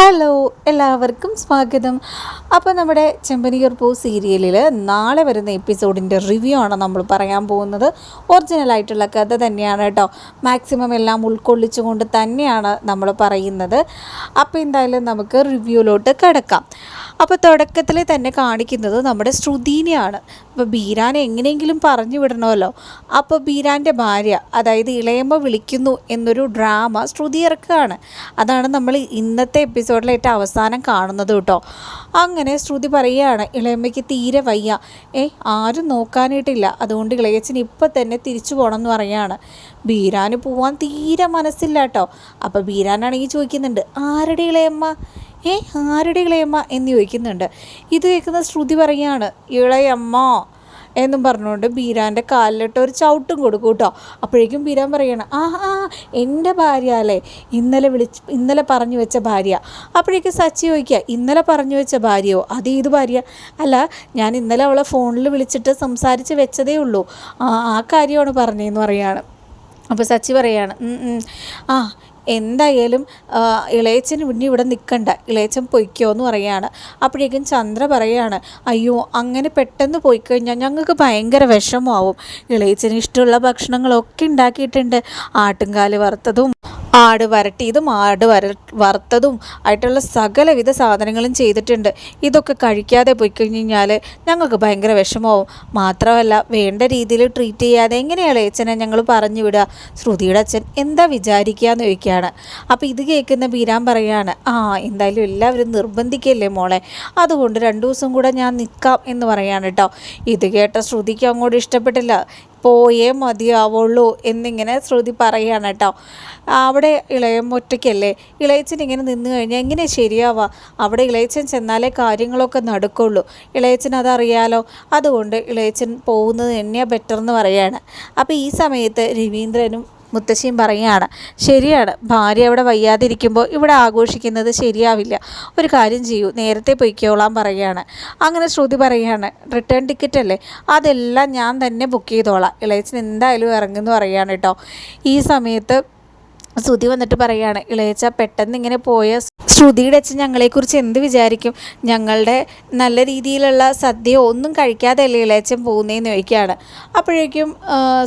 Hello എല്ലാവർക്കും സ്വാഗതം. അപ്പോൾ നമ്മുടെ ചെമ്പനിയർ പൂ സീരിയലിൽ നാളെ വരുന്ന എപ്പിസോഡിന്റെ റിവ്യൂ ആണ് നമ്മൾ പറയാൻ പോകുന്നത്. ഒറിജിനലായിട്ടുള്ള കഥ തന്നെയാണ് കേട്ടോ. മാക്സിമം എല്ലാം ഉൾക്കൊള്ളിച്ചുകൊണ്ട് തന്നെയാണ് നമ്മൾ പറയുന്നത്. അപ്പോൾ എന്തായാലും നമുക്ക് റിവ്യൂലോട്ട് കിടക്കാം. അപ്പോൾ തുടക്കത്തിൽ തന്നെ കാണിക്കുന്നത് നമ്മുടെ ശ്രുതീനെയാണ്. അപ്പോൾ ബീരാൻ എങ്ങനെയെങ്കിലും പറഞ്ഞു വിടണമല്ലോ. അപ്പോൾ ബീരാന്റെ ഭാര്യ അതായത് ഇളയമ്മ വിളിക്കുന്നു എന്നൊരു ഡ്രാമ ശ്രുതി ഇറക്കുകയാണ്. അതാണ് നമ്മൾ ഇന്നത്തെ എപ്പിസോഡിൽ ഏറ്റവും അവസാനം കാണുന്നത് കേട്ടോ. അങ്ങനെ ശ്രുതി പറയുകയാണ് ഇളയമ്മയ്ക്ക് തീരെ വയ്യ. ഏ ആരും നോക്കാനായിട്ടില്ല. അതുകൊണ്ട് ഇളയച്ചൻ ഇപ്പം തന്നെ തിരിച്ചു പോകണം എന്ന് പറയാണ് ബീരാന് പോവാൻ തീരെ മനസ്സില്ല കേട്ടോ. അപ്പോൾ ബീരാനാണെങ്കിൽ ചോദിക്കുന്നുണ്ട് ആരുടെ ഇളയമ്മ? ഏ ആരുടെ ഇളയമ്മ എന്ന് ചോദിക്കുന്നുണ്ട്. ഇത് കേൾക്കുന്ന ശ്രുതി പറയാണ് ഇളയമ്മ എന്നും പറഞ്ഞുകൊണ്ട് ബീരാന്റെ കാലിലിട്ട് ഒരു ചവിട്ടും കൊടുക്കും കേട്ടോ. അപ്പോഴേക്കും ബീരാൻ പറയണം ആ ആ എന്റെ ഭാര്യ അല്ലേ? ഇന്നലെ വിളിച്ച് ഇന്നലെ പറഞ്ഞു വെച്ച ഭാര്യ. അപ്പോഴേക്കും സച്ചി ചോദിക്കുക ഇന്നലെ പറഞ്ഞു വെച്ച ഭാര്യയോ? അത് ഏത് ഭാര്യ? അല്ല ഞാൻ ഇന്നലെ അവളെ ഫോണിൽ വിളിച്ചിട്ട് സംസാരിച്ച് വെച്ചതേ ഉള്ളൂ. ആ കാര്യമാണ് പറഞ്ഞതെന്ന് പറയാണ്. അപ്പോൾ സച്ചി പറയാണ് "ഉം, ഉം. ആ എന്തായാലും ഇളയച്ചന് പിന്നെ ഇവിടെ നിൽക്കണ്ട ഇളയച്ചൻ പൊയ്ക്കോ എന്ന് പറയാണ്. അപ്പോഴേക്കും ചന്ദ്ര പറയാണ് അയ്യോ അങ്ങനെ പെട്ടെന്ന് പോയി കഴിഞ്ഞാൽ ഞങ്ങൾക്ക് ഭയങ്കര വിഷമമാവും. ഇളയച്ചന് ഇഷ്ടമുള്ള ഭക്ഷണങ്ങളൊക്കെ ഉണ്ടാക്കിയിട്ടുണ്ട്. ആട്ടുംകാൽ വറുത്തതും ആട് വരട്ടിയതും ആട് വര വറുത്തതും ആയിട്ടുള്ള സകലവിധ സാധനങ്ങളും ചെയ്തിട്ടുണ്ട്. ഇതൊക്കെ കഴിക്കാതെ പോയി കഴിഞ്ഞ് കഴിഞ്ഞാൽ ഞങ്ങൾക്ക് ഭയങ്കര വിഷമമാവും. മാത്രമല്ല വേണ്ട രീതിയിൽ ട്രീറ്റ് ചെയ്യാതെ എങ്ങനെയാണ് അച്ഛനെ ഞങ്ങൾ പറഞ്ഞു വിടുക? ശ്രുതിയുടെ അച്ഛൻ എന്താ വിചാരിക്കുക എന്ന് ചോദിക്കുകയാണ്. അപ്പോൾ ഇത് കേൾക്കുന്ന ബീരാൻ പറയുകയാണ് ആ എന്തായാലും എല്ലാവരും നിർബന്ധിക്കല്ലേ മോളെ? അതുകൊണ്ട് രണ്ടു ദിവസം കൂടെ ഞാൻ നിൽക്കാം എന്ന് പറയാണ് കേട്ടോ. ഇത് കേട്ട ശ്രുതിക്ക് അങ്ങോട്ട് ഇഷ്ടപ്പെട്ടില്ല. പോയേ മതിയാവുള്ളൂ എന്നിങ്ങനെ ശ്രുതി പറയുകയാണ് കേട്ടോ. അവിടെ ഇളയം ഒറ്റയ്ക്കല്ലേ? ഇളയച്ചൻ ഇങ്ങനെ നിന്ന് കഴിഞ്ഞാൽ എങ്ങനെ ശരിയാവുക അവിടെ ഇളയച്ചൻ ചെന്നാലേ കാര്യങ്ങളൊക്കെ നടക്കുള്ളൂ. ഇളയച്ചൻ അതറിയാലോ? അതുകൊണ്ട് ഇളയച്ചൻ പോകുന്നത് തന്നെയാണ് ബെറ്റർ എന്ന് പറയാണ്. അപ്പോൾ ഈ സമയത്ത് രവീന്ദ്രനും മുത്തശ്ശിയും പറയുകയാണ് ശരിയാണ് ഭാര്യ അവിടെ വയ്യാതിരിക്കുമ്പോൾ ഇവിടെ ആഘോഷിക്കുന്നത് ശരിയാവില്ല. ഒരു കാര്യം ചെയ്യൂ നേരത്തെ പൊയ്ക്കോളാൻ പറയുകയാണ്. അങ്ങനെ ശ്രുതി പറയുകയാണ് റിട്ടേൺ ടിക്കറ്റ് അല്ലേ? അതെല്ലാം ഞാൻ തന്നെ ബുക്ക് ചെയ്തോളാം. ഇളയച്ചൻ എന്തായാലും ഇറങ്ങുമെന്ന് പറയുകയാണ് കേട്ടോ. ഈ സമയത്ത് ശ്രുതി വന്നിട്ട് പറയുകയാണ് ഇളയച്ച പെട്ടെന്ന് ഇങ്ങനെ പോയ ശ്രുതിയുടെ അച്ഛൻ ഞങ്ങളെക്കുറിച്ച് എന്ത് വിചാരിക്കും? ഞങ്ങളുടെ നല്ല രീതിയിലുള്ള സദ്യ ഒന്നും കഴിക്കാതെ അല്ലേ ഇളയച്ചൻ പോകുന്നതെന്ന് ചോദിക്കുകയാണ്. അപ്പോഴേക്കും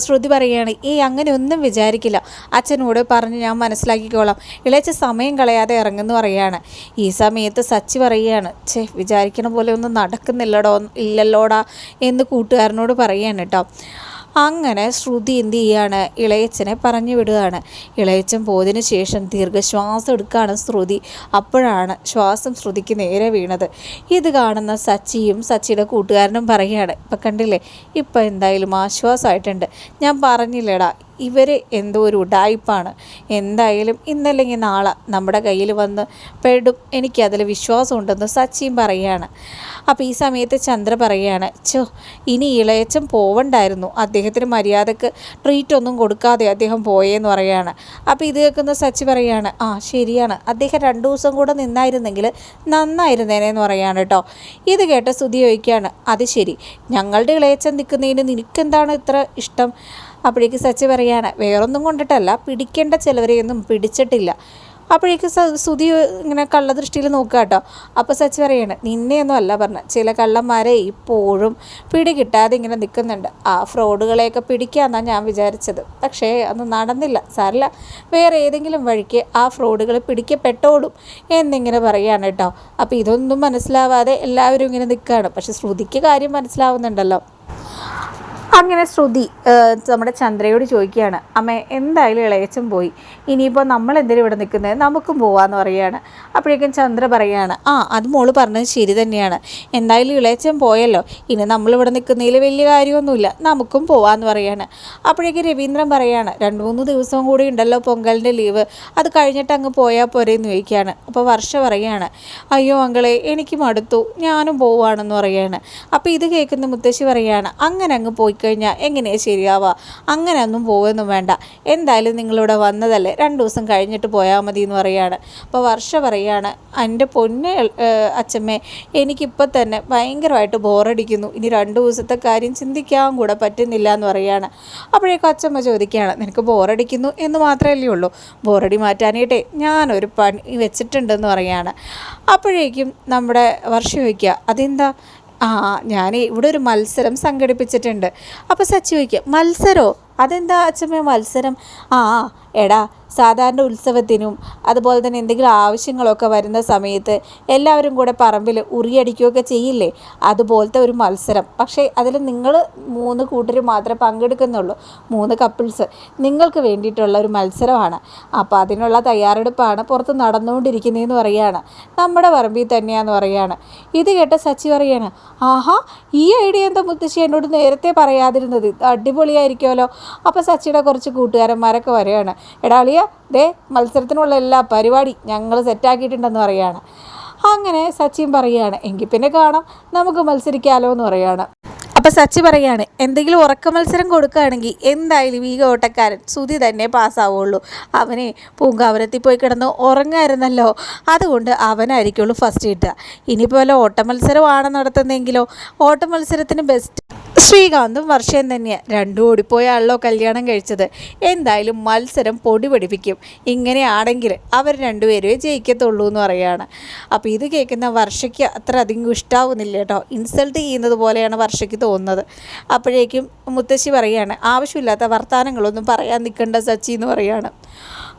ശ്രുതി പറയുകയാണ് ഈ അങ്ങനെ ഒന്നും വിചാരിക്കില്ല. അച്ഛനോട് പറഞ്ഞ് ഞാൻ മനസ്സിലാക്കിക്കോളാം. ഇളയച്ച സമയം കളയാതെ ഇറങ്ങുന്നു പറയുകയാണ്. ഈ സമയത്ത് സച്ചി പറയുകയാണ് ഛേ വിചാരിക്കണ പോലെ ഒന്നും നടക്കുന്നില്ലടോ ഇല്ലല്ലോടാ എന്ന് കൂട്ടുകാരനോട് പറയുകയാണ് കേട്ടോ. അങ്ങനെ ശ്രുതി എന്ത് ചെയ്യാണ്? ഇളയച്ചനെ പറഞ്ഞു വിടുകയാണ്. ഇളയച്ചൻ പോയതിനു ശേഷം ദീർഘശ്വാസം എടുക്കുകയാണ് ശ്രുതി. അപ്പോഴാണ് ശ്വാസം ശ്രുതിക്ക് നേരെ വീണത്. ഇത് കാണുന്ന സച്ചിയും സച്ചിയുടെ കൂട്ടുകാരനും പറയുകയാണ് ഇപ്പം കണ്ടില്ലേ? ഇപ്പം എന്തായാലും ആശ്വാസമായിട്ടുണ്ട്. ഞാൻ പറഞ്ഞില്ലേടാ ഇവർ എന്തോ ഒരു ഉടായ്പാണ്. എന്തായാലും ഇന്നല്ലെങ്കിൽ നാളെ നമ്മുടെ കയ്യിൽ വന്ന് പെടും. എനിക്കതിൽ വിശ്വാസമുണ്ടെന്ന് സച്ചിൻ പറയുകയാണ് അപ്പോൾ ഈ സമയത്ത് ചന്ദ്ര പറയുകയാണ് ചോ ഇനി ഇളയച്ചൻ പോവണ്ടായിരുന്നു. അദ്ദേഹത്തിന് മര്യാദയ്ക്ക് ട്രീറ്റ് ഒന്നും കൊടുക്കാതെ അദ്ദേഹം പോയെന്ന് പറയുകയാണ് അപ്പോൾ ഇത് കേൾക്കുന്ന സച്ചി പറയുകയാണ് ആ ശരിയാണ്. അദ്ദേഹം രണ്ടു ദിവസം കൂടെ നിന്നായിരുന്നെങ്കിൽ നന്നായിരുന്നേനെന്ന് പറയുകയാണ് കേട്ടോ. ഇത് കേട്ട സ്തുതി ചോദിക്കുകയാണ് അത് ശരി. ഞങ്ങളുടെ ഇളയച്ചൻ നിൽക്കുന്നതിന് നിനക്കെന്താണ് ഇത്ര ഇഷ്ടം? അപ്പോഴേക്ക് സച്ചി പറയാണ് വേറൊന്നും കൊണ്ടിട്ടല്ല പിടിക്കേണ്ട ചിലവരെയൊന്നും പിടിച്ചിട്ടില്ല. അപ്പോഴേക്ക് സുതി ഇങ്ങനെ കള്ളദൃഷ്ടിയിൽ നോക്കുക കേട്ടോ. അപ്പോൾ സച്ചി പറയാണ് നിന്നെയൊന്നും അല്ല പറഞ്ഞ ചില കള്ളന്മാരെ ഇപ്പോഴും പിടി കിട്ടാതെ ഇങ്ങനെ നിൽക്കുന്നുണ്ട്. ആ ഫ്രോഡുകളെയൊക്കെ പിടിക്കാമെന്നാണ് ഞാൻ വിചാരിച്ചത്. പക്ഷേ അത് നടന്നില്ല. സാറില്ല വേറെ ഏതെങ്കിലും വഴിക്ക് ആ ഫ്രോഡുകൾ പിടിക്കപ്പെട്ടോളും എന്നിങ്ങനെ പറയുകയാണ് കേട്ടോ. അപ്പോൾ ഇതൊന്നും മനസ്സിലാവാതെ എല്ലാവരും ഇങ്ങനെ നിൽക്കുകയാണ്. പക്ഷെ ശ്രുതിക്ക് കാര്യം മനസ്സിലാവുന്നുണ്ടല്ലോ. അങ്ങനെ ശ്രുതി നമ്മുടെ ചന്ദ്രയോട് ചോദിക്കുകയാണ് അമ്മ എന്തായാലും ഇളയച്ചൻ പോയി. ഇനിയിപ്പോൾ നമ്മൾ എന്തിനും ഇവിടെ നിൽക്കുന്നത്? നമുക്കും പോവാന്ന് പറയുകയാണ്. അപ്പോഴേക്കും ചന്ദ്ര പറയുകയാണ് ആ അത് മോൾ പറഞ്ഞത് ശരി തന്നെയാണ്. എന്തായാലും ഇളയച്ചൻ പോയല്ലോ. ഇനി നമ്മളിവിടെ നിൽക്കുന്നതിൽ വലിയ കാര്യമൊന്നുമില്ല. നമുക്കും പോവാന്ന് പറയാണ് അപ്പോഴേക്കും രവീന്ദ്രൻ പറയാണ് രണ്ട് മൂന്ന് ദിവസം കൂടി ഉണ്ടല്ലോ പൊങ്കലിന്റെ ലീവ്. അത് കഴിഞ്ഞിട്ട് അങ്ങ് പോയാൽ പോരെയെന്ന് ചോദിക്കുകയാണ്. അപ്പോൾ വർഷ പറയുകയാണ് അയ്യോ അങ്കളെ എനിക്ക് മടുത്തു ഞാനും പോവാണെന്ന് പറയുകയാണ്. അപ്പോൾ ഇത് കേൾക്കുന്ന മുത്തശ്ശി പറയുകയാണ് അങ്ങനെ അങ്ങ് പോയി കഴിഞ്ഞാൽ എങ്ങനെ ശരിയാവുക? അങ്ങനെയൊന്നും പോകുമെന്നും വേണ്ട. എന്തായാലും നിങ്ങളിവിടെ വന്നതല്ലേ? രണ്ട് ദിവസം കഴിഞ്ഞിട്ട് പോയാൽ മതി എന്ന് പറയുകയാണ് അപ്പോൾ വർഷ പറയുകയാണ് എന്റെ പൊന്നെ അച്ഛമ്മേ എനിക്കിപ്പോൾ തന്നെ ഭയങ്കരമായിട്ട് ബോറടിക്കുന്നു. ഇനി രണ്ട് ദിവസത്തെ കാര്യം ചിന്തിക്കാൻ കൂടെ പറ്റുന്നില്ല എന്ന് പറയുകയാണ് അപ്പോഴേക്കും അച്ഛമ്മ ചോദിക്കുകയാണ് നിനക്ക് ബോറടിക്കുന്നു എന്ന് മാത്രമല്ലേ ഉള്ളൂ? ബോറടി മാറ്റാനായിട്ടേ ഞാനൊരു പണി വെച്ചിട്ടുണ്ടെന്ന് പറയുകയാണ് അപ്പോഴേക്കും നമ്മുടെ വർഷം ചോദിക്കുക അതെന്താ? ആ ഞാൻ ഇവിടെ ഒരു മത്സരം സംഘടിപ്പിച്ചിട്ടുണ്ട്. അപ്പോൾ സച്ചി ചോദിക്കുക മത്സരമോ അതെന്താ അച്ഛമ്മ മത്സരം? ആ എടാ സാധാരണ ഉത്സവത്തിനും അതുപോലെ തന്നെ എന്തെങ്കിലും ആവശ്യങ്ങളൊക്കെ വരുന്ന സമയത്ത് എല്ലാവരും കൂടെ പറമ്പിൽ ഉറിയടിക്കുകയൊക്കെ ചെയ്യില്ലേ? അതുപോലത്തെ ഒരു മത്സരം. പക്ഷേ അതിൽ നിങ്ങൾ മൂന്ന് കൂട്ടർ മാത്രമേ പങ്കെടുക്കുന്നുള്ളൂ. മൂന്ന് കപ്പിൾസ്. നിങ്ങൾക്ക് വേണ്ടിയിട്ടുള്ള ഒരു മത്സരമാണ്. അപ്പോൾ അതിനുള്ള തയ്യാറെടുപ്പാണ് പുറത്ത് നടന്നുകൊണ്ടിരിക്കുന്നതെന്ന് പറയുകയാണ്. നമ്മുടെ പറമ്പിൽ തന്നെയാന്ന് പറയുകയാണ്. ഇത് കേട്ട സച്ചി പറയാണ് ആഹാ ഈ ഐഡിയ എന്താ മുത്തശ്ശി എന്നോട് നേരത്തെ പറയാതിരുന്നത്? അടിപൊളിയായിരിക്കുമല്ലോ. അപ്പോൾ സച്ചിയുടെ കുറച്ച് കൂട്ടുകാരന്മാരൊക്കെ വരികയാണ്. എടാ അളിയ ദേ മത്സരത്തിനുള്ള എല്ലാ പരിപാടി ഞങ്ങൾ സെറ്റാക്കിയിട്ടുണ്ടെന്ന് പറയുകയാണ് അങ്ങനെ സച്ചിൻ പറയുകയാണ് എങ്കിൽ പിന്നെ കാണാം നമുക്ക് മത്സരിക്കാലോ എന്ന് പറയുകയാണ് അപ്പോൾ സച്ചി പറയാണ് എന്തെങ്കിലും ഉറക്ക മത്സരം കൊടുക്കുകയാണെങ്കിൽ എന്തായാലും ഈ ഓട്ടക്കാരൻ സുതി തന്നെ പാസ്സാവുള്ളൂ. അവനെ പൂങ്കാവനത്തിൽ പോയി കിടന്ന് ഉറങ്ങായിരുന്നല്ലോ. അതുകൊണ്ട് അവനായിരിക്കുള്ളൂ ഫസ്റ്റ് കിട്ടുക ഇനിയിപ്പോൾ വല്ല ഓട്ട മത്സരമാണ് നടത്തുന്നതെങ്കിലോ? ഓട്ട മത്സരത്തിന് ബെസ്റ്റ് ശ്രീകാന്തും വർഷയും തന്നെയാണ് രണ്ടും ഓടിപ്പോയാണല്ലോ കല്യാണം കഴിച്ചത്. എന്തായാലും മത്സരം പൊടി പിടിപ്പിക്കും. ഇങ്ങനെയാണെങ്കിൽ അവർ രണ്ടുപേരുമേ ജയിക്കത്തുള്ളൂ എന്ന് പറയുകയാണ്. അപ്പോൾ ഇത് കേൾക്കുന്ന വർഷയ്ക്ക് അത്ര അധികം ഇഷ്ടാവുന്നില്ല കേട്ടോ. ഇൻസൾട്ട് ചെയ്യുന്നത് പോലെയാണ് വർഷയ്ക്ക് തോന്നുന്നത്. അപ്പോഴേക്കും മുത്തശ്ശി പറയുകയാണ് ആവശ്യമില്ലാത്ത വർത്തമാനങ്ങളൊന്നും പറയാൻ നിൽക്കേണ്ട സച്ചി എന്ന് പറയുകയാണ്.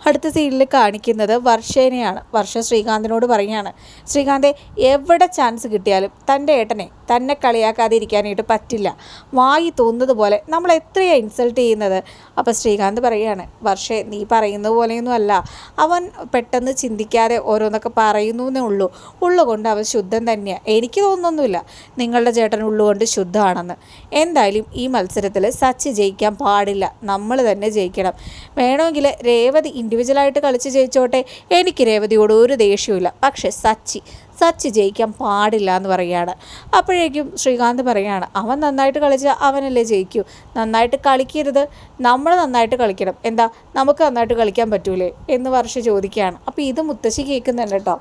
അടുത്ത സീനിൽ കാണിക്കുന്നത് വർഷേനെയാണ്. വർഷ ശ്രീകാന്തിനോട് പറയുകയാണ്. ശ്രീകാന്തെ എവിടെ ചാൻസ് കിട്ടിയാലും തന്റെ ഏട്ടനെ തന്നെ കളിയാക്കാതെ ഇരിക്കാനായിട്ട് പറ്റില്ല. വായി തോന്നുന്നത് പോലെ നമ്മൾ എത്രയാണ് ഇൻസൾട്ട് ചെയ്യുന്നത്? അപ്പോൾ ശ്രീകാന്ത് പറയുകയാണ് വർഷേ നീ പറയുന്നത് പോലെയൊന്നും അല്ല. അവൻ പെട്ടെന്ന് ചിന്തിക്കാതെ ഓരോന്നൊക്കെ പറയുന്നു എന്നേ ഉള്ളൂ. ഉള്ളുകൊണ്ട് അവൻ ശുദ്ധൻ തന്നെയാണ് എനിക്ക് തോന്നുന്നൊന്നുമില്ല. നിങ്ങളുടെ ചേട്ടൻ ഉള്ളുകൊണ്ട് ശുദ്ധമാണെന്ന്. എന്തായാലും ഈ മത്സരത്തിൽ സച്ചി ജയിക്കാൻ പാടില്ല. നമ്മൾ തന്നെ ജയിക്കണം. വേണമെങ്കിൽ രേവതി ഇൻഡിവിജ്വലായിട്ട് കളിച്ച് ജയിച്ചോട്ടെ. എനിക്ക് രേവതിയോട് ഒരു ദേഷ്യമില്ല പക്ഷേ സച്ചി സച്ചി ജയിക്കാൻ പാടില്ല എന്ന് പറയുകയാണ്. അപ്പോഴേക്കും ശ്രീകാന്ത് പറയുകയാണ് അവൻ നന്നായിട്ട് കളിച്ചാൽ അവനല്ലേ ജയിക്കൂ. നന്നായിട്ട് കളിക്കരുത്. നമ്മൾ നന്നായിട്ട് കളിക്കണം. എന്താ നമുക്ക് നന്നായിട്ട് കളിക്കാൻ പറ്റൂലേ? എന്ന് വർഷ ചോദിക്കുകയാണ്. അപ്പോൾ ഇത് മുത്തശ്ശി കേൾക്കുന്നുണ്ട് കേട്ടോ.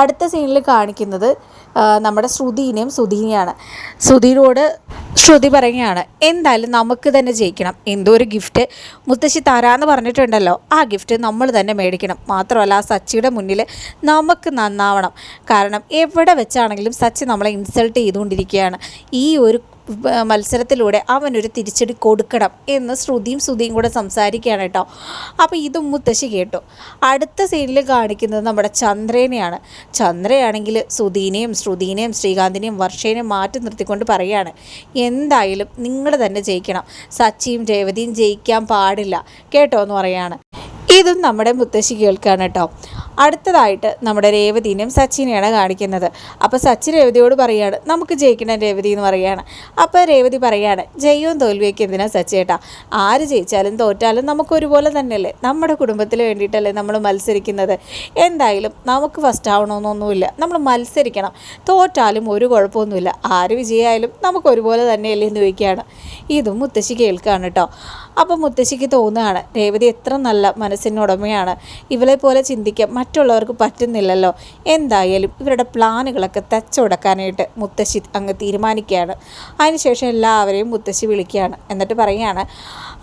അടുത്ത സീനിൽ കാണിക്കുന്നത് നമ്മുടെ ശ്രുതിനെയും സുധീനെയാണ്. ശ്രുതിയോട് ശ്രുതി പറയുകയാണ് എന്തായാലും നമുക്ക് തന്നെ ജയിക്കണം. എന്തോ ഒരു ഗിഫ്റ്റ് മുത്തശ്ശി തരാമെന്ന് പറഞ്ഞിട്ടുണ്ടല്ലോ. ആ ഗിഫ്റ്റ് നമ്മൾ തന്നെ മേടിക്കണം. മാത്രമല്ല ആ സച്ചിയുടെ മുന്നിൽ നമുക്ക് നന്നാവണം. കാരണം എവിടെ വെച്ചാണെങ്കിലും സച്ചി നമ്മളെ ഇൻസൾട്ട് ചെയ്തുകൊണ്ടിരിക്കുകയാണ്. ഈ ഒരു മത്സരത്തിലൂടെ അവനൊരു തിരിച്ചടി കൊടുക്കണം എന്ന് ശ്രുതിയും ശ്രുതിയും കൂടെ സംസാരിക്കുകയാണ് കേട്ടോ. അപ്പോൾ ഇതും മുത്തശ്ശി കേട്ടു. അടുത്ത സീനിൽ കാണിക്കുന്നത് നമ്മുടെ ചന്ദ്രേനെയാണ്. ചന്ദ്രയാണെങ്കിൽ സുധീനെയും ശ്രുതിനെയും ശ്രീകാന്തിനെയും വർഷേനെയും മാറ്റി നിർത്തിക്കൊണ്ട് പറയുകയാണ് എന്തായാലും നിങ്ങൾ തന്നെ ജയിക്കണം. സച്ചിയും രേവതിയും ജയിക്കാൻ പാടില്ല. കേട്ടോ എന്ന് പറയാണ് ഇതും നമ്മുടെ മുത്തശ്ശി കേൾക്കുകയാണ് കേട്ടോ. അടുത്തതായിട്ട് നമ്മുടെ രേവതിനെയും സച്ചിനെയാണ് കാണിക്കുന്നത്. അപ്പോൾ സച്ചിൻ രേവതിയോട് പറയുകയാണ് നമുക്ക് ജയിക്കണം രേവതി എന്ന് പറയുകയാണ് അപ്പോൾ രേവതി പറയുകയാണ് ജയവും തോൽവിയൊക്കെ എന്തിനാ സച്ചേട്ടാ ആര് ജയിച്ചാലും തോറ്റാലും നമുക്ക് ഒരുപോലെ തന്നെയല്ലേ? നമ്മുടെ കുടുംബത്തിന് വേണ്ടിയിട്ടല്ലേ നമ്മൾ മത്സരിക്കുന്നത്? എന്തായാലും നമുക്ക് ഫസ്റ്റ് ആവണമെന്നൊന്നുമില്ല. നമ്മൾ മത്സരിക്കണം. തോറ്റാലും ഒരു കുഴപ്പമൊന്നുമില്ല. ആര് വിജയമായാലും നമുക്ക് ഒരുപോലെ തന്നെയല്ലേ എന്ന് ചോദിക്കുകയാണ്. ഇതും മുത്തശ്ശി കേൾക്കുകയാണ് കേട്ടോ. അപ്പോൾ മുത്തശ്ശിക്ക് തോന്നുകയാണ് രേവതി എത്ര നല്ല മനസ്സിനുടമയാണ് ഇവളെ പോലെ ചിന്തിക്കാൻ മറ്റുള്ളവർക്ക് പറ്റുന്നില്ലല്ലോ. എന്തായാലും ഇവരുടെ പ്ലാനുകളൊക്കെ തച്ചുടക്കാനായിട്ട് മുത്തശ്ശി അങ്ങ് തീരുമാനിക്കുകയാണ്. അതിനുശേഷം എല്ലാവരെയും മുത്തശ്ശി വിളിക്കുകയാണ്. എന്നിട്ട് പറയുകയാണ്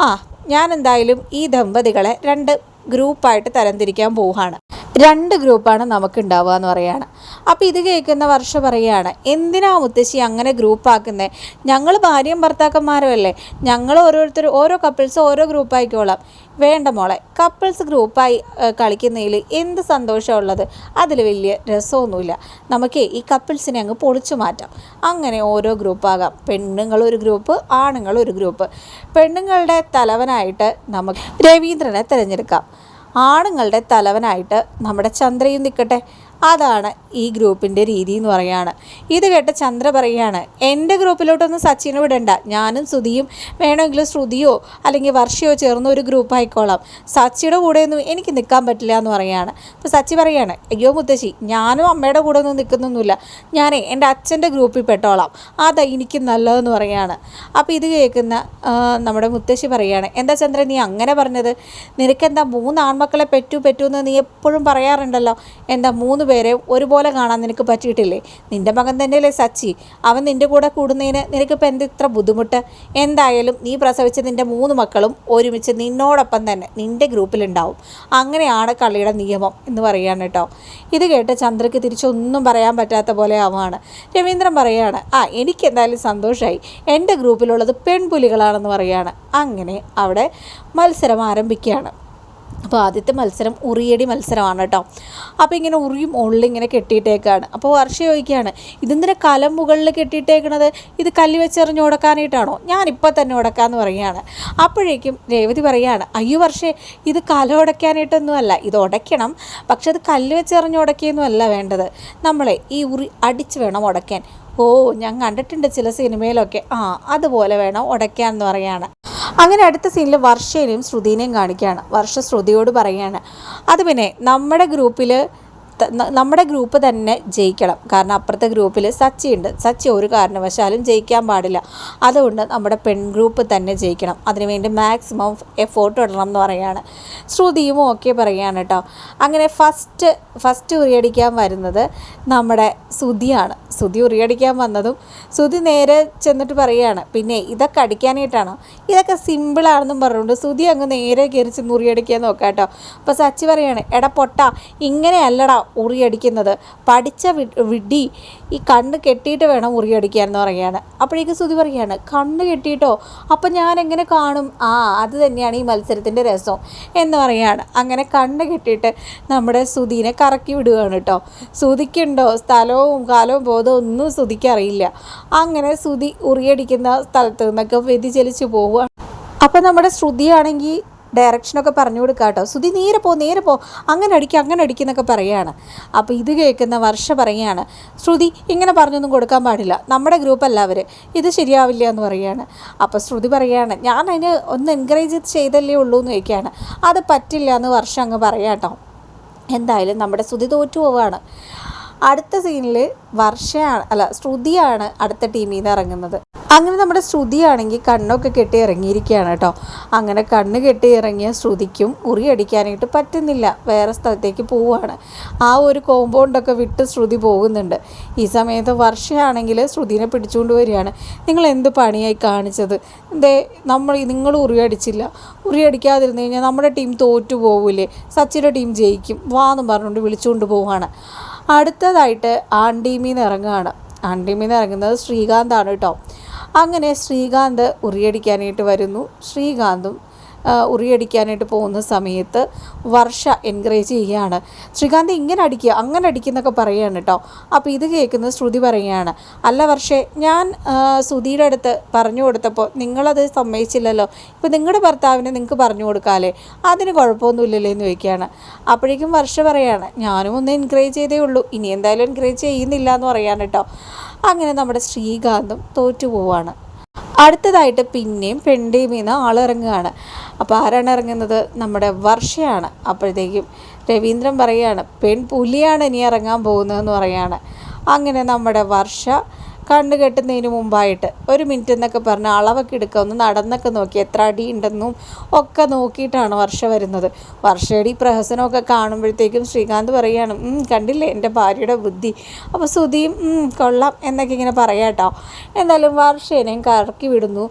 ആ ഞാൻ എന്തായാലും ഈ ദമ്പതികളെ രണ്ട് ഗ്രൂപ്പായിട്ട് തരംതിരിക്കാൻ പോവുകയാണ്. രണ്ട് ഗ്രൂപ്പാണ് നമുക്കുണ്ടാവുക എന്ന് പറയാണ് അപ്പോൾ ഇത് കേൾക്കുന്ന വർഷ പറയുകയാണ് എന്തിനാ മുത്തശ്ശി അങ്ങനെ ഗ്രൂപ്പാക്കുന്നത് ഞങ്ങൾ ഭാര്യയും ഭർത്താക്കന്മാരും അല്ലേ? ഞങ്ങൾ ഓരോരുത്തർ ഓരോ കപ്പിൾസ് ഓരോ ഗ്രൂപ്പായിക്കോളാം. വേണ്ട മോളെ. കപ്പിൾസ് ഗ്രൂപ്പായി കളിക്കുന്നതിൽ എന്ത് സന്തോഷമുള്ളത് അതിൽ വലിയ രസമൊന്നുമില്ല. നമുക്ക് ഈ കപ്പിൾസിനെ അങ്ങ് പൊളിച്ചു മാറ്റാം. അങ്ങനെ ഓരോ ഗ്രൂപ്പാകാം പെണ്ണുങ്ങൾ ഒരു ഗ്രൂപ്പ് ആണുങ്ങൾ ഒരു ഗ്രൂപ്പ് പെണ്ണുങ്ങളുടെ തലവനായിട്ട് നമുക്ക് രവീന്ദ്രനെ തിരഞ്ഞെടുക്കാം. ആണുങ്ങളുടെ തലവനായിട്ട് നമ്മുടെ ചന്ദ്രയും നിൽക്കട്ടെ. അതാണ് ഈ ഗ്രൂപ്പിന്റെ രീതി എന്ന് പറയുകയാണ്. ഇത് കേട്ട ചന്ദ്ര പറയുകയാണ് എന്റെ ഗ്രൂപ്പിലോട്ടൊന്നും സച്ചിനെ വിടണ്ട. ഞാനും ശ്രുതിയും വേണമെങ്കിൽ ശ്രുതിയോ അല്ലെങ്കിൽ വർഷയോ ചേർന്ന് ഒരു ഗ്രൂപ്പ് ആയിക്കോളാം. സച്ചിയുടെ കൂടെയൊന്നും എനിക്ക് നിൽക്കാൻ പറ്റില്ല എന്ന് പറയുകയാണ്. അപ്പോൾ സച്ചി പറയാണ് അയ്യോ മുത്തശ്ശി ഞാനും അമ്മയുടെ കൂടെ ഒന്നും നിൽക്കുന്നൊന്നുമില്ല. ഞാനേ എന്റെ അച്ഛന്റെ ഗ്രൂപ്പിൽ പെട്ടോളാം. അതാ എനിക്ക് നല്ലതെന്ന് പറയുകയാണ്. അപ്പോൾ ഇത് കേൾക്കുന്ന നമ്മുടെ മുത്തശ്ശി പറയുകയാണ് എന്താ ചന്ദ്രൻ നീ അങ്ങനെ പറഞ്ഞത്? നിനക്കെന്താ മൂന്ന് ആൺമക്കളെ പെറ്റു പെറ്റു എന്ന് നീ എപ്പോഴും പറയാറുണ്ടല്ലോ? എന്താ മൂന്ന് പേരെ ഒരുപോലെ കാണാൻ നിനക്ക് പറ്റിയിട്ടില്ലേ? നിന്റെ മകൻ തന്നെയല്ലേ സച്ചി. അവൻ നിന്റെ കൂടെ കൂടുന്നതിന് നിനക്കിപ്പോൾ എന്ത് ഇത്ര ബുദ്ധിമുട്ട്? എന്തായാലും നീ പ്രസവിച്ച നിന്റെ മൂന്ന് മക്കളും ഒരുമിച്ച് നിന്നോടൊപ്പം തന്നെ നിന്റെ ഗ്രൂപ്പിലുണ്ടാവും. അങ്ങനെയാണ് കളിയുടെ നിയമം എന്ന് പറയുകയാണ് കേട്ടോ. ഇത് കേട്ട് ചന്ദ്രയ്ക്ക് തിരിച്ചൊന്നും പറയാൻ പറ്റാത്ത പോലെ ആവാണ് രവീന്ദ്രൻ പറയാണ് ആ എനിക്ക് എന്തായാലും സന്തോഷമായി എന്റെ ഗ്രൂപ്പിലുള്ളത് പെൺപുലികളാണെന്ന് പറയാണ് അങ്ങനെ അവിടെ മത്സരം ആരംഭിക്കുകയാണ്. അപ്പോൾ ആദ്യത്തെ മത്സരം ഉറിയടി മത്സരമാണ് കേട്ടോ. അപ്പോൾ ഇങ്ങനെ ഉറിയും ഉള്ളിൽ ഇങ്ങനെ കെട്ടിയിട്ടേക്കാണ്. അപ്പോൾ വർഷ ചോദിക്കുകയാണ് ഇതെന്തിനെ കലം മുകളിൽ കെട്ടിയിട്ടേക്കണത്? ഇത് കല്ല് വെച്ചെറിഞ്ഞ് ഉടക്കാനായിട്ടാണോ? ഞാനിപ്പോൾ തന്നെ ഉടക്കാമെന്ന് പറയുകയാണ്. അപ്പോഴേക്കും രേവതി പറയുകയാണ് അയ്യോ വർഷേ ഇത് കല ഉടയ്ക്കാനായിട്ടൊന്നുമല്ല ഇത് ഉടയ്ക്കണം. പക്ഷെ അത് കല്ല് വെച്ചെറിഞ്ഞ് ഉടക്കിയൊന്നുമല്ല വേണ്ടത്. നമ്മളെ ഈ ഉറി അടിച്ച് വേണം ഉടയ്ക്കാൻ. ഓ ഞാൻ കണ്ടിട്ടുണ്ട് ചില സിനിമയിലൊക്കെ. ആ അതുപോലെ വേണം ഉടയ്ക്കാൻ എന്ന് പറയാണ്. അങ്ങനെ അടുത്ത സീനിൽ വർഷേനെയും ശ്രുതിനെയും കാണിക്കുകയാണ്. വർഷ ശ്രുതിയോട് പറയുകയാണ് അത് പിന്നെ നമ്മുടെ ഗ്രൂപ്പിൽ നമ്മുടെ ഗ്രൂപ്പ് തന്നെ ജയിക്കണം. കാരണം അപ്പുറത്തെ ഗ്രൂപ്പിൽ സച്ചി ഉണ്ട് സച്ചി ഒരു കാരണവശാലും ജയിക്കാൻ പാടില്ല. അതുകൊണ്ട് നമ്മുടെ പെൺ ഗ്രൂപ്പ് തന്നെ ജയിക്കണം. അതിനുവേണ്ടി മാക്സിമം എഫോർട്ട് ഇടണം എന്ന് പറയുകയാണ് ശ്രുതിയും ഓക്കെ പറയുകയാണ് കേട്ടോ അങ്ങനെ ഫസ്റ്റ് ഫസ്റ്റ് ഉറിയടിക്കാൻ വരുന്നത് നമ്മുടെ സുതിയാണ് സുതി ഉറിയടിക്കാൻ വന്നതും സുതി നേരെ ചെന്നിട്ട് പറയുകയാണ്. പിന്നെ ഇതൊക്കെ അടിക്കാനായിട്ടാണോ? ഇതൊക്കെ സിമ്പിളാണെന്നും പറഞ്ഞുകൊണ്ട് സുതി അങ്ങ് നേരെ കയറി ചെന്ന് ഉറിയടിക്കാൻ നോക്കാം കേട്ടോ അപ്പോൾ സച്ചി പറയുകയാണ് എടാ പൊട്ട ഇങ്ങനെയല്ലടാ ഉറിയടിക്കുന്നത്. പഠിച്ച വിഡി ഈ കണ്ണ് കെട്ടിയിട്ട് വേണം ഉറിയടിക്കാൻ എന്ന് പറയുകയാണ്. അപ്പോഴേക്ക് സ്തുതി പറയുകയാണ് കണ്ണ് കെട്ടിയിട്ടോ? അപ്പം ഞാൻ എങ്ങനെ കാണും? ആ അത് തന്നെയാണ് ഈ മത്സരത്തിന്റെ രസം. എന്ന് പറയുകയാണ്. അങ്ങനെ കണ്ണ് കെട്ടിയിട്ട് നമ്മുടെ സുധീനെ കറക്കി വിടുകയാണ് കേട്ടോ. സുധിക്കുണ്ടോ സ്ഥലവും കാലവും ബോധവും ഒന്നും സുധിക്കറിയില്ല അങ്ങനെ സുധി ഉറിയടിക്കുന്ന സ്ഥലത്ത് നിന്നൊക്കെ വ്യതിചലിച്ച് പോവുക അപ്പം നമ്മുടെ ശ്രുതിയാണെങ്കിൽ ഡയറക്ഷനൊക്കെ പറഞ്ഞു കൊടുക്കുക കേട്ടോ സുധി നേരെ പോ നേരെ പോ. അങ്ങനെ അടിക്കുക അങ്ങനെ അടിക്കുന്നൊക്കെ പറയുകയാണ് അപ്പോൾ ഇത് കേൾക്കുന്ന വർഷ പറയുകയാണ് ശ്രുതി ഇങ്ങനെ പറഞ്ഞൊന്നും കൊടുക്കാൻ പാടില്ല. നമ്മുടെ ഗ്രൂപ്പല്ല അവർ ഇത് ശരിയാവില്ല എന്ന് പറയുകയാണ് അപ്പോൾ ശ്രുതി പറയുകയാണ് ഞാൻ അതിന് ഒന്ന് എൻകറേജ് ചെയ്തല്ലേ ഉള്ളൂ എന്ന് ചോദിക്കുകയാണ്. അത് പറ്റില്ല എന്ന് വർഷം അങ്ങ് പറയാം കേട്ടോ എന്തായാലും നമ്മുടെ ശ്രുതി തോറ്റു പോവാണ്. അടുത്ത സീനിൽ വർഷയാണ് അല്ല ശ്രുതിയാണ് അടുത്ത ടീമിൽ നിന്ന് ഇറങ്ങുന്നത്. അങ്ങനെ നമ്മുടെ ശ്രുതിയാണെങ്കിൽ കണ്ണൊക്കെ കെട്ടി ഇറങ്ങിയിരിക്കുകയാണ് കേട്ടോ. അങ്ങനെ കണ്ണ് കെട്ടി ഇറങ്ങിയ ശ്രുതിക്കും ഉറി അടിക്കാനായിട്ട് പറ്റുന്നില്ല. വേറെ സ്ഥലത്തേക്ക് പോവുകയാണ്. ആ ഒരു കോമ്പൗണ്ടൊക്കെ വിട്ട് ശ്രുതി പോകുന്നുണ്ട്. ഈ സമയത്ത് വർഷയാണെങ്കിൽ ശ്രുതിനെ പിടിച്ചുകൊണ്ട് വരികയാണ്. നിങ്ങൾ എന്ത് പണിയായി കാണിച്ചത്? ദേ നമ്മൾ നിങ്ങൾ ഉറിയടിച്ചില്ല അടിച്ചില്ല. ഉറി അടിക്കാതിരുന്നു കഴിഞ്ഞാൽ നമ്മുടെ ടീം തോറ്റു പോവില്ലേ? സച്ചിന്റെ ടീം ജയിക്കും. വാ എന്ന് പറഞ്ഞുകൊണ്ട് വിളിച്ചുകൊണ്ട് പോവുകയാണ്. അടുത്തതായിട്ട് ആൺ ടീമിൽ നിന്ന് ഇറങ്ങുകയാണ്. ആൺ ടീമിൽ നിന്ന് ഇറങ്ങുന്നത് ശ്രീകാന്താണ് കേട്ടോ. അങ്ങനെ ശ്രീകാന്ത് ഉറിയടിക്കാനായിട്ട് വരുന്നു. ശ്രീകാന്തും ഉറിയടിക്കാനായിട്ട് പോകുന്ന സമയത്ത് വർഷ എൻകറേജ് ചെയ്യുകയാണ്. ശ്രീകാന്ത് ഇങ്ങനെ അടിക്കുക അങ്ങനെ അടിക്കുന്നൊക്കെ പറയുകയാണ് കേട്ടോ. അപ്പോൾ ഇത് കേൾക്കുന്ന ശ്രുതി പറയുകയാണ് അല്ല വർഷേ ഞാൻ ശ്രുതിയുടെ അടുത്ത് പറഞ്ഞു കൊടുത്തപ്പോൾ നിങ്ങളത് സമ്മതിച്ചില്ലല്ലോ. ഇപ്പോൾ നിങ്ങളുടെ ഭർത്താവിനെ നിങ്ങൾക്ക് പറഞ്ഞു കൊടുക്കാമല്ലേ? അതിന് കുഴപ്പമൊന്നുമില്ലല്ലേ? എന്ന് ചോദിക്കുകയാണ്. അപ്പോഴേക്കും വർഷ പറയാണ് ഞാനും ഒന്ന് എൻകറേജ് ചെയ്തേ ഉള്ളൂ. ഇനി എന്തായാലും എൻകറേജ് ചെയ്യുന്നില്ല എന്ന് പറയാണ് കേട്ടോ. അങ്ങനെ നമ്മുടെ ശ്രീകാന്തും തോറ്റു പോവാണ്. അടുത്തതായിട്ട് പിന്നെയും പെൺടീമിൽ നിന്ന് ആളിറങ്ങുകയാണ്. അപ്പോൾ ആരാണ് ഇറങ്ങുന്നത്? നമ്മുടെ വർഷയാണ്. അപ്പോഴത്തേക്കും രവീന്ദ്രൻ പറയുകയാണ് പെൺ പുലിയാണ് ഇനി ഇറങ്ങാൻ പോകുന്നതെന്ന് പറയുകയാണ് അങ്ങനെ നമ്മുടെ വർഷ കണ്ണ് കെട്ടുന്നതിന് മുമ്പായിട്ട് ഒരു മിനിറ്റ് എന്നൊക്കെ പറഞ്ഞ് അളവൊക്കെ എടുക്കുക ഒന്ന് നടന്നൊക്കെ നോക്കി എത്ര അടി ഉണ്ടെന്നും ഒക്കെ നോക്കിയിട്ടാണ് വർഷ വരുന്നത്. വർഷയുടെ പ്രഹസനമൊക്കെ കാണുമ്പോഴത്തേക്കും ശ്രീകാന്ത് പറയുകയാണ് "ഉം, കണ്ടില്ലേ എന്റെ ഭാര്യയുടെ ബുദ്ധി? അപ്പോൾ സുധിയും "ഉം, കൊള്ളാം എന്നൊക്കെ ഇങ്ങനെ പറയാം കേട്ടോ എന്തായാലും വർഷേനെയും കറക്കി വിടുന്നു.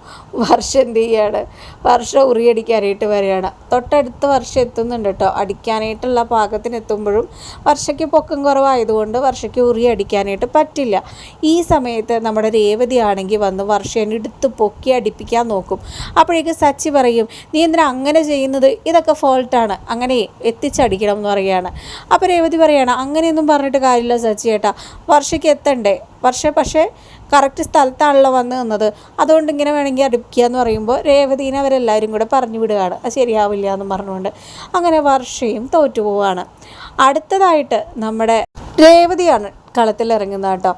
വർഷ എന്ത് ചെയ്യാണ്? വർഷ ഉറിയടിക്കാനായിട്ട് വരികയാണ്. തൊട്ടടുത്ത വർഷം എത്തുന്നുണ്ട് കേട്ടോ അടിക്കാനായിട്ടുള്ള പാകത്തിന് എത്തുമ്പോഴും വർഷയ്ക്ക് പൊക്കം കുറവായതുകൊണ്ട് വർഷയ്ക്ക് ഉറി അടിക്കാനായിട്ട് പറ്റില്ല. ഈ സമയത്ത് നമ്മുടെ രേവതി ആണെങ്കിൽ വന്ന് വർഷേനെ എടുത്ത് പൊക്കി അടിപ്പിക്കാൻ നോക്കും. അപ്പോഴേക്ക് സച്ചി പറയും നീ എന്തിനാ അങ്ങനെ ചെയ്യുന്നത്? ഇതൊക്കെ ഫോൾട്ടാണ്. അങ്ങനെ എത്തിച്ചടിക്കണം എന്ന് പറയുകയാണ്. അപ്പോൾ രേവതി പറയുകയാണ് അങ്ങനെയൊന്നും പറഞ്ഞിട്ട് കാര്യമില്ല സച്ചി ചേട്ടാ വർഷയ്ക്ക് എത്തണ്ടേ? വർഷ പക്ഷേ കറക്റ്റ് സ്ഥലത്താണല്ലോ വന്ന് നിന്നത്. അതുകൊണ്ട് ഇങ്ങനെ വേണമെങ്കിൽ അടുപ്പിക്കുക എന്ന് പറയുമ്പോൾ രേവതീനെ അവരെല്ലാവരും കൂടെ പറഞ്ഞു വിടുകയാണ്. അത് ശരിയാവില്ല എന്ന് പറഞ്ഞുകൊണ്ട് അങ്ങനെ വർഷയും തോറ്റു പോവുകയാണ്. അടുത്തതായിട്ട് നമ്മുടെ രേവതിയാണ് കളത്തിലിറങ്ങുന്നത് കേട്ടോ.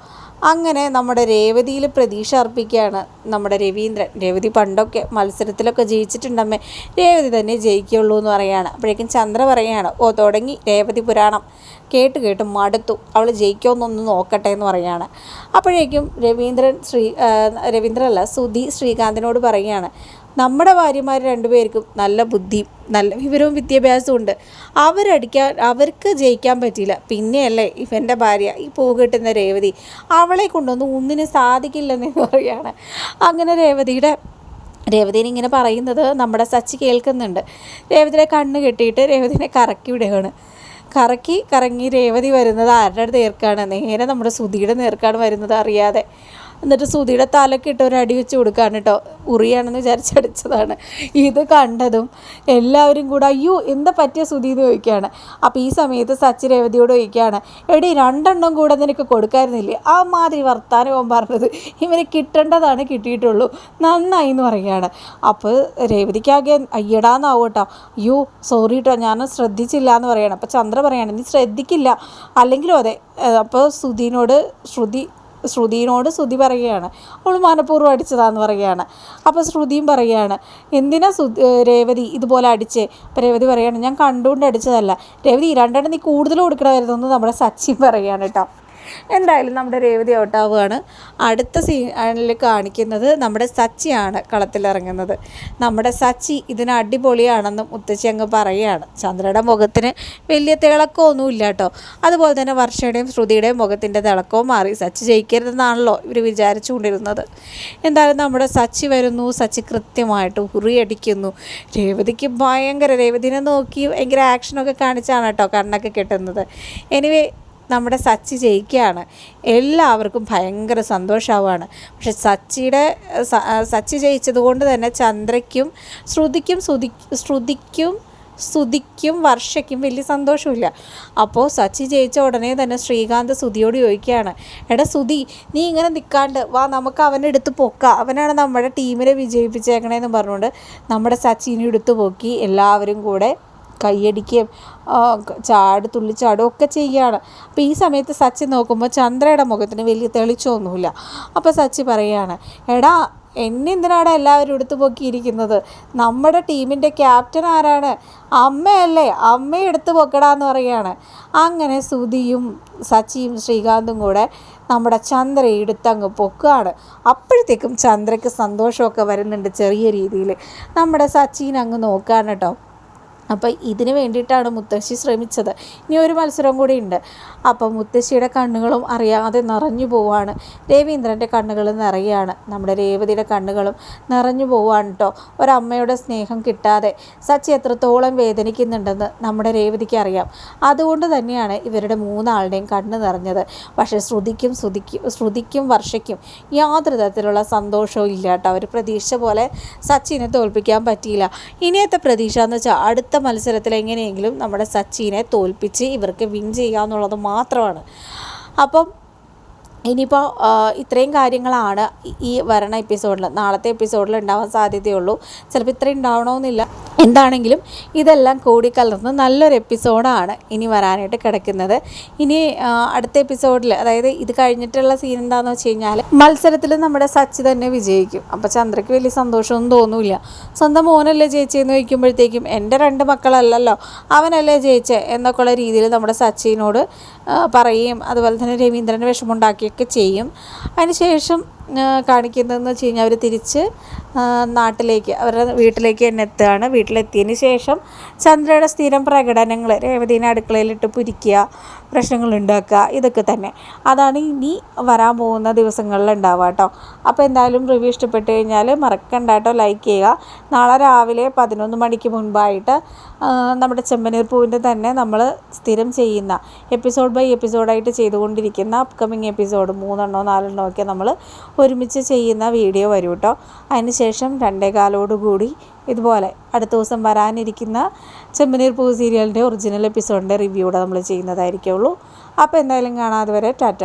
അങ്ങനെ നമ്മുടെ രേവതിയിൽ പ്രതീക്ഷ അർപ്പിക്കുകയാണ് നമ്മുടെ രവീന്ദ്രൻ. രേവതി പണ്ടൊക്കെ മത്സരത്തിലൊക്കെ ജയിച്ചിട്ടുണ്ടമ്മേ. രേവതി തന്നെ ജയിക്കുള്ളൂ എന്ന് പറയുകയാണ്. അപ്പോഴേക്കും ചന്ദ്ര പറയുകയാണ് ഓ തുടങ്ങി രേവതി പുരാണം. കേട്ട് കേട്ട് മടുത്തു. അവൾ ജയിക്കുമെന്നൊന്ന് നോക്കട്ടെ എന്ന് പറയുകയാണ്. അപ്പോഴേക്കും രവീന്ദ്രൻ ശ്രീ രവീന്ദ്രല്ല സുധി ശ്രീകാന്തിനോട് പറയുകയാണ്. നമ്മുടെ ഭാര്യമാർ രണ്ടുപേർക്കും നല്ല ബുദ്ധിയും നല്ല വിവരവും വിദ്യാഭ്യാസവും ഉണ്ട്. അവരടിക്കാൻ അവർക്ക് ജയിക്കാൻ പറ്റിയില്ല. പിന്നെയല്ലേ ഇവന്റെ ഭാര്യ ഈ പൂ കിട്ടുന്ന രേവതി. അവളെ കൊണ്ടൊന്നും ഒന്നിനും സാധിക്കില്ലെന്ന് പറയുകയാണ്. അങ്ങനെ രേവതിയുടെ രേവതിനെ ഇങ്ങനെ പറയുന്നത് നമ്മുടെ സച്ചി കേൾക്കുന്നുണ്ട്. രേവതിയുടെ കണ്ണ് കെട്ടിയിട്ട് രേവതിനെ കറക്കി വിടുകയാണ്. കറക്കി കറങ്ങി രേവതി വരുന്നത് ആരുടെ നേർക്കാണ് നേരെ നമ്മുടെ സുധിയുടെ നേർക്കാണ് വരുന്നത് അറിയാതെ. എന്നിട്ട് സുധിയുടെ തലക്ക് ഇട്ട് ഒരു അടി വെച്ച് കൊടുക്കാണ് കേട്ടോ. ഉറിയാണെന്ന് വിചാരിച്ചടിച്ചതാണ് ഇത് കണ്ടതും എല്ലാവരും കൂടെ അയ്യോ എന്താ പറ്റിയ സുധി? എന്ന് ചോദിക്കുകയാണ്. അപ്പോൾ ഈ സമയത്ത് സച്ചി രേവതിയോട് ചോദിക്കുകയാണ് എടി രണ്ടെണ്ണം കൂടെ നിനക്ക് കൊടുക്കായിരുന്നില്ലേ? ആ മാതിരി വർത്താനം പറഞ്ഞത് ഇവന് കിട്ടേണ്ടതാണ് കിട്ടിയിട്ടുള്ളൂ. നന്നായി എന്ന് പറയുകയാണ്. അപ്പോൾ രേവതിക്കാകെ അയ്യടാന്നാവും കേട്ടോ. അയ്യോ സോറി കേട്ടോ ഞാൻ ശ്രദ്ധിച്ചില്ല എന്ന് പറയണം അപ്പോൾ ചന്ദ്ര പറയാണ് നീ ശ്രദ്ധിക്കില്ല. അല്ലെങ്കിലും അതെ അപ്പോൾ സുധീനോട് ശ്രുതി ശ്രുതിനോട് ശ്രുതി പറയുകയാണ്. അവൾ മനഃപൂർവം അടിച്ചതാന്ന് പറയുകയാണ്. അപ്പോൾ ശ്രുതിയും പറയുകയാണ് എന്തിനാ രേവതി ഇതുപോലെ അടിച്ചേ? അപ്പോൾ രേവതി പറയുകയാണ് ഞാൻ കണ്ടുകൊണ്ട് അടിച്ചതല്ല. രേവതി രണ്ടെണ്ണം നീ കൂടുതൽ കൊടുക്കണമായിരുന്നു എന്ന് നമ്മുടെ സച്ചിൻ പറയുകയാണ് കേട്ടോ. എന്തായാലും നമ്മുടെ രേവതി ഔട്ടാവുകയാണ്. അടുത്ത സീനിൽ കാണിക്കുന്നത് നമ്മുടെ സച്ചിയാണ് കളത്തിലിറങ്ങുന്നത് നമ്മുടെ സച്ചി ഇതിന് അടിപൊളിയാണെന്നും മുത്തശ്ശി അങ്ങ് പറയുകയാണ്. ചന്ദ്രയുടെ മുഖത്തിന് വലിയ തിളക്കമൊന്നുമില്ല കേട്ടോ. അതുപോലെ തന്നെ വർഷയുടെയും ശ്രുതിയുടെയും മുഖത്തിന്റെ തിളക്കവും മാറി. സച്ചി ജയിക്കരുതെന്നാണല്ലോ ഇവർ വിചാരിച്ചുകൊണ്ടിരുന്നത്. എന്തായാലും നമ്മുടെ സച്ചി വരുന്നു. സച്ചി കൃത്യമായിട്ട് ഉറിയടിക്കുന്നു. രേവതിക്ക് ഭയങ്കര രേവതിനെ നോക്കി ഭയങ്കര ആക്ഷനൊക്കെ കാണിച്ചാണ് കേട്ടോ കണ്ണൊക്കെ കെട്ടുന്നത്. എനിവേ നമ്മുടെ സച്ചി ജയിക്കുകയാണ്. എല്ലാവർക്കും ഭയങ്കര സന്തോഷമാവുകയാണ് പക്ഷെ സച്ചിയുടെ സച്ചി ജയിച്ചത് കൊണ്ട് തന്നെ ചന്ദ്രയ്ക്കും ശ്രുതിക്കും ശ്രുതി ശ്രുതിക്കും സ്തുതിക്കും വർഷയ്ക്കും വലിയ സന്തോഷമില്ല. അപ്പോൾ സച്ചി ജയിച്ച ഉടനെ തന്നെ ശ്രീകാന്ത് സുതിയോട് ചോദിക്കുകയാണ് എടാ സുതി നീ ഇങ്ങനെ നിൽക്കാണ്ട് വാ നമുക്ക് അവനെ എടുത്ത് പൊക്കുക അവനാണ് നമ്മുടെ ടീമിനെ വിജയിപ്പിച്ചേക്കണേന്ന് പറഞ്ഞുകൊണ്ട് നമ്മുടെ സച്ചിനെ എടുത്ത് പൊക്കി എല്ലാവരും കൂടെ കൈയടിക്കുകയും ചാട് തുള്ളിച്ചാടും ഒക്കെ ചെയ്യുകയാണ്. അപ്പോൾ ഈ സമയത്ത് സച്ചി നോക്കുമ്പോൾ ചന്ദ്രയുടെ മുഖത്തിന് വലിയ തെളിച്ചൊന്നുമില്ല. അപ്പോൾ സച്ചി പറയുകയാണ് എടാ എന്നെ എന്തിനാണ് എല്ലാവരും എടുത്തു പൊക്കിയിരിക്കുന്നത്? നമ്മുടെ ടീമിന്റെ ക്യാപ്റ്റൻ ആരാണ്? അമ്മയല്ലേ അമ്മയെ എടുത്തു പൊക്കടാന്ന് പറയുകയാണ്. അങ്ങനെ സുധിയും സച്ചിയും ശ്രീകാന്തും കൂടെ നമ്മുടെ ചന്ദ്ര എടുത്തങ്ങ് പൊക്കുകയാണ്. അപ്പോഴത്തേക്കും ചന്ദ്രയ്ക്ക് സന്തോഷമൊക്കെ വരുന്നുണ്ട് ചെറിയ രീതിയിൽ. നമ്മുടെ സച്ചിൻ അങ്ങ് നോക്കുകയാണ് കേട്ടോ. അപ്പോൾ ഇതിന് വേണ്ടിയിട്ടാണ് മുത്തശ്ശി ശ്രമിച്ചത്. ഇനി ഒരു മത്സരം കൂടി ഉണ്ട് അപ്പോൾ മുത്തശ്ശിയുടെ കണ്ണുകളും അറിയാതെ നിറഞ്ഞു പോവാണ്. രവീന്ദ്രന്റെ കണ്ണുകൾ നിറയുകയാണ് നമ്മുടെ രേവതിയുടെ കണ്ണുകളും നിറഞ്ഞു പോവാണ് കേട്ടോ ഒരമ്മയുടെ സ്നേഹം കിട്ടാതെ സച്ചി എത്രത്തോളം വേദനിക്കുന്നുണ്ടെന്ന് നമ്മുടെ രേവതിക്ക് അറിയാം. അതുകൊണ്ട് തന്നെയാണ് ഇവരുടെ മൂന്നാളുടെയും കണ്ണ് നിറഞ്ഞത്. പക്ഷേ ശ്രുതിക്കും ശ്രുതിക്കും ശ്രുതിക്കും വർഷയ്ക്കും യാതൊരു തരത്തിലുള്ള സന്തോഷവും ഇല്ല കേട്ടോ അവർ പ്രതീക്ഷ പോലെ സച്ചിനെ തോൽപ്പിക്കാൻ പറ്റിയില്ല. ഇനിയത്തെ പ്രതീക്ഷ എന്ന് വെച്ചാൽ അടുത്ത മത്സരത്തിൽ എങ്ങനെയെങ്കിലും നമ്മുടെ സച്ചിനെ തോൽപ്പിച്ച് ഇവർക്ക് വിൻ ചെയ്യുക എന്നുള്ളത് മാത്രമാണ്. അപ്പം ഇനിയിപ്പോൾ ഇത്രയും കാര്യങ്ങളാണ് ഈ വരണ എപ്പിസോഡിൽ നാളത്തെ എപ്പിസോഡിൽ ഉണ്ടാവാൻ സാധ്യതയുള്ളൂ. ചിലപ്പോൾ ഇത്രയും ഉണ്ടാവണമെന്നില്ല എന്താണെങ്കിലും ഇതെല്ലാം കൂടിക്കലർന്ന് നല്ലൊരു എപ്പിസോഡാണ് ഇനി വരാനായിട്ട് കിടക്കുന്നത്. ഇനി അടുത്ത എപ്പിസോഡിൽ അതായത് ഇത് കഴിഞ്ഞിട്ടുള്ള സീൻ എന്താണെന്ന് വെച്ച് കഴിഞ്ഞാൽ മത്സരത്തിൽ നമ്മുടെ സച്ചി തന്നെ വിജയിക്കും. അപ്പോൾ ചന്ദ്രയ്ക്ക് വലിയ സന്തോഷമൊന്നും തോന്നില്ല. സ്വന്തം മോനല്ലേ ജയിച്ചതെന്ന് ചോദിക്കുമ്പോഴത്തേക്കും എന്റെ രണ്ട് മക്കളല്ലല്ലോ അവനല്ലേ ജയിച്ചേ? എന്നൊക്കെയുള്ള രീതിയിൽ നമ്മുടെ സച്ചിനോട് പറയുകയും അതുപോലെ തന്നെ രവീന്ദ്രന് വിഷമമുണ്ടാക്കിയൊക്കെ ചെയ്യും. അതിനുശേഷം കാണിക്കുന്നതെന്ന് വെച്ച് കഴിഞ്ഞാൽ അവർ തിരിച്ച് നാട്ടിലേക്ക് അവരുടെ വീട്ടിലേക്ക് തന്നെ എത്തുകയാണ്. വീട്ടിലെത്തിയതിന് ശേഷം ചന്ദ്രയുടെ സ്ഥിരം പ്രകടനങ്ങൾ രേവതീനെ അടുക്കളയിലിട്ട് പുരിക്കുക പ്രശ്നങ്ങൾ ഉണ്ടാക്കുക ഇതൊക്കെ തന്നെ. അതാണ് ഇനി വരാൻ പോകുന്ന ദിവസങ്ങളിൽ ഉണ്ടാവുക കേട്ടോ. അപ്പോൾ എന്തായാലും റിവ്യൂ ഇഷ്ടപ്പെട്ട് കഴിഞ്ഞാൽ മറക്കണ്ട കേട്ടോ. ലൈക്ക് ചെയ്യുക. നാളെ രാവിലെ പതിനൊന്ന് മണിക്ക് മുൻപായിട്ട് നമ്മുടെ ചെമ്പനീർ പൂവിന്റെ തന്നെ നമ്മൾ സ്ഥിരം ചെയ്യുന്ന എപ്പിസോഡ് ബൈ എപ്പിസോഡായിട്ട് ചെയ്തുകൊണ്ടിരിക്കുന്ന അപ്കമിങ് എപ്പിസോഡ് മൂന്നെണ്ണോ നാലെണ്ണോ ഒക്കെ നമ്മൾ ഒരുമിച്ച് ചെയ്യുന്ന വീഡിയോ വരും കേട്ടോ അതിനുശേഷം രണ്ടേകാലോടുകൂടി ഇതുപോലെ അടുത്ത ദിവസം വരാനിരിക്കുന്ന ചെമ്പനീർ പൂ സീരിയലിന്റെ ഒറിജിനൽ എപ്പിസോഡിന്റെ റിവ്യൂടെ നമ്മൾ ചെയ്യുന്നതായിരിക്കുള്ളൂ. അപ്പോൾ എന്തായാലും കാണാതെ വരെ ടാറ്റ.